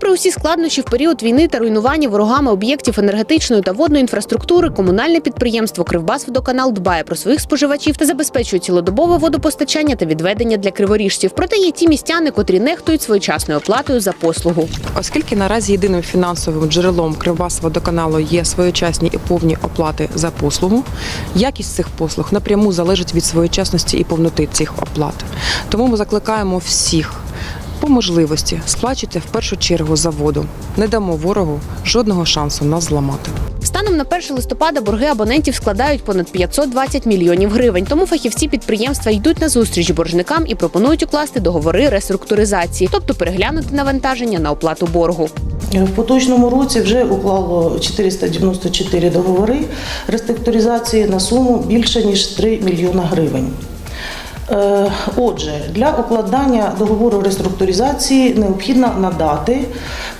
Попри усі складнощі в період війни та руйнування ворогами об'єктів енергетичної та водної інфраструктури, комунальне підприємство Кривбасводоканал дбає про своїх споживачів та забезпечує цілодобове водопостачання та відведення для криворіжців. Проте є ті містяни, котрі нехтують своєчасною оплатою за послугу. Оскільки наразі єдиним фінансовим джерелом Кривбасводоканалу є своєчасні і повні оплати за послугу, якість цих послуг напряму залежить від своєчасності і повноти цих оплат. Тому ми закликаємо всіх. По можливості сплачуйте в першу чергу за воду. Не дамо ворогу жодного шансу нас зламати. Станом на 1 листопада борги абонентів складають понад 520 мільйонів гривень. Тому фахівці підприємства йдуть на зустріч боржникам і пропонують укласти договори реструктуризації, тобто переглянути навантаження на оплату боргу. В поточному році вже уклало 494 договори реструктуризації на суму більше ніж 3 мільйона гривень. Е, Отже, для укладання договору реструктуризації необхідно надати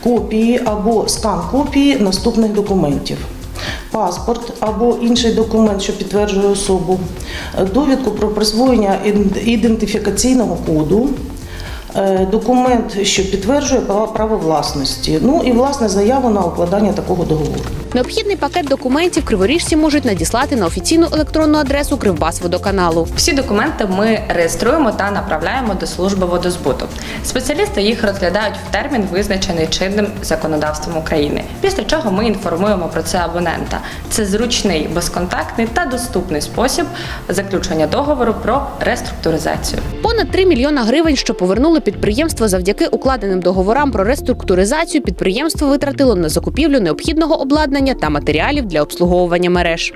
копії або скан копії наступних документів. Паспорт або інший документ, що підтверджує особу, довідку про присвоєння ідентифікаційного коду, документ, що підтверджує права- право власності, ну і власне заяву на укладання такого договору. Необхідний пакет документів криворіжці можуть надіслати на офіційну електронну адресу Кривбасводоканалу. Всі документи ми реєструємо та направляємо до служби водозбуту. Спеціалісти їх розглядають в термін, визначений чинним законодавством України. Після чого ми інформуємо про це абонента. Це зручний, безконтактний та доступний спосіб заключення договору про реструктуризацію. Понад 3 мільйона гривень, що повернули підприємство завдяки укладеним договорам про реструктуризацію, підприємство витратило на закупівлю необхідного обладнання та матеріалів для обслуговування мереж.